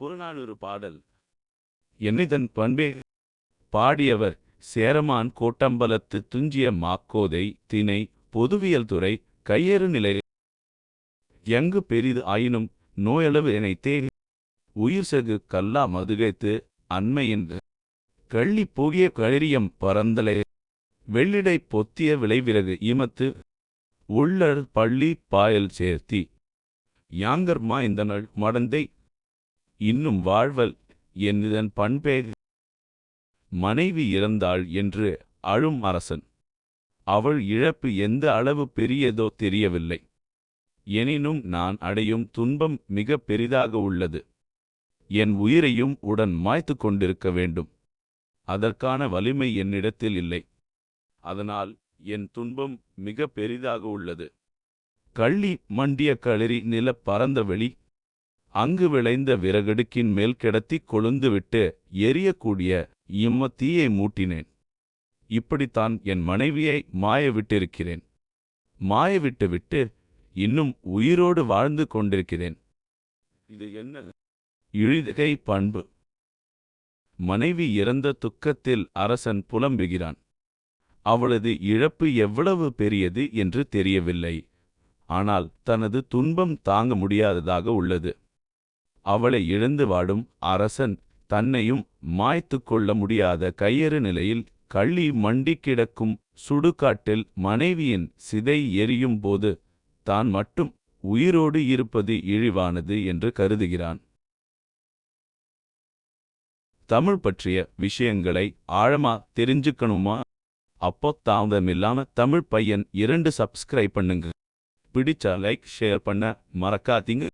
புறநானூறு பாடல். என்னிதன் பண்பே பாடியவர் சேரமான் கோட்டம்பலத்து துஞ்சிய மாக்கோதை திணை பொதுவியல் துறை கையேறு நிலை. எங்கு பெரிது ஆயினும் நோயளவு இணைத்தே உயிர் செகு கல்லா மதுகைத்து அண்மையின் கள்ளி போகிய கழிரியம் பரந்தலை வெள்ளிடை பொத்திய விளைவிறகு இமத்து உள்ளர் பள்ளி பாயல் சேர்த்தி. யாங்கர் மாய்ந்தனள் மடந்தை இன்னும் வாழ்வல். என்னிதன் பண்பே மனைவி இறந்தாள் என்று அழும் அரசன். அவள் இழப்பு எந்த அளவு பெரியதோ தெரியவில்லை. எனினும் நான் அடையும் துன்பம் மிக பெரிதாக உள்ளது. என் உயிரையும் உடன் மாய்த்து கொண்டிருக்க வேண்டும். அதற்கான வலிமை என்னிடத்தில் இல்லை. அதனால் என் துன்பம் மிக பெரிதாக உள்ளது. கள்ளி மண்டிய களரி நில பரந்த வெளி அங்கு விளைந்த விறகடுக்கின் மேல் கிடத்தி கொழுந்துவிட்டு எரியக்கூடிய இம்ம தீயை மூட்டினேன். இப்படித்தான் என் மனைவியை மாய விட்டிருக்கிறேன் மாய விட்டு விட்டு இன்னும் உயிரோடு வாழ்ந்து கொண்டிருக்கிறேன். இது என்ன? இழிதகை பண்பு. மனைவி இறந்த துக்கத்தில் அரசன் புலம்புகிறான். அவளது இழப்பு எவ்வளவு பெரியது என்று தெரியவில்லை. ஆனால் தனது துன்பம் தாங்க முடியாததாக உள்ளது. அவளை இழந்து வாடும் அரசன் தன்னையும் மாய்த்து கொள்ள முடியாத கையறு நிலையில் கள்ளி மண்டி கிடக்கும் சுடுகாட்டில் மனைவியின் சிதை எரியும் போது தான் மட்டும் உயிரோடு இருப்பது இழிவானது என்று கருதுகிறான். தமிழ் பற்றிய விஷயங்களை ஆழமா தெரிஞ்சுக்கணுமா? அப்போ தாமதமில்லாம தமிழ் பையன் இரண்டு சப்ஸ்கிரைப் பண்ணுங்க. பிடிச்சா லைக் ஷேர் பண்ண மறக்காதீங்க.